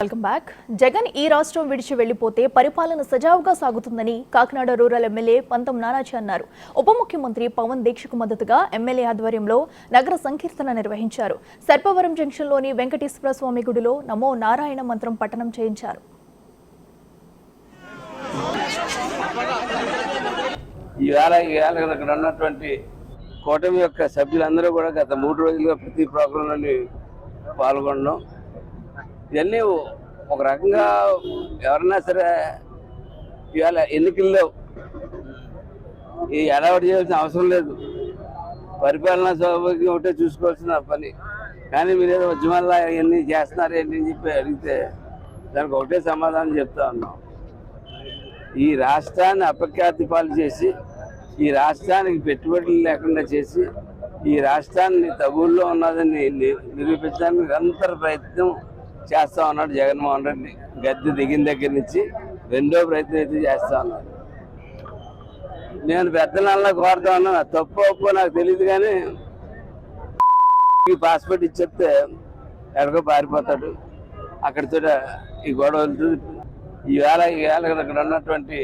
Welcome back. Jagan ఈ రాష్ట్రం విడిచి వెళ్ళిపోతే పరిపాలన సజావుగా సాగుతుందని కాకినాడ రూరల్ ఎమ్మెల్యే పంతం నానాజీ అన్నారు. ఉప ముఖ్యమంత్రి పవన్ దీక్షకు మద్దతుగా ఎమ్మెల్యే ఆధ్వర్యంలో నగర సంకీర్తన నిర్వహించారు. సర్పవరం జంక్షన్లోని వెంకటేశ్వర స్వామి గుడిలో నమో నారాయణ మంత్రం పఠనం చేయించారు. ఈవేళ ఈవేళ ఇక్కడ ఉన్నటువంటి కూటమి యొక్క సభ్యులందరూ కూడా గత మూడు రోజులుగా ప్రతి ప్రోగ్రాంలోని పాల్గొనడం. ఇవన్నీ ఒక రకంగా ఎవరన్నా సరే ఇవాళ ఎన్నికల్లో ఈ ఎడవడి చేయాల్సిన అవసరం లేదు. పరిపాలనా సౌభాగ్యం ఒకటే చూసుకోవాల్సిన పని. కానీ మీరు ఏదో ఉద్యమాల్లో ఇవన్నీ చేస్తున్నారు ఏంటి అని చెప్పి అడిగితే దానికి ఒకటే సమాధానం చెప్తా ఉన్నాం. ఈ రాష్ట్రాన్ని అపఖ్యాతి పాలు చేసి ఈ రాష్ట్రానికి పెట్టుబడులు లేకుండా చేసి ఈ రాష్ట్రాన్ని తగుల్లో ఉన్నదని ని- నిరూపించడానికి నిరంతర ప్రయత్నం చేస్తా ఉన్నాడు జగన్మోహన్ రెడ్డి. గద్దె దిగిన దగ్గర నుంచి రెండో ప్రయత్నం అయితే చేస్తా ఉన్నాడు. నేను పెద్దనాళ్ళ కోరుతా ఉన్నా. తప్పు ఒప్పు నాకు తెలియదు కానీ పాస్పోర్ట్ పాస్పోర్ట్ చెప్తే ఎక్కడికో పారిపోతాడు. అక్కడితో ఈ గొడవలు ఈవేళ ఈవేళ ఇక్కడ ఉన్నటువంటి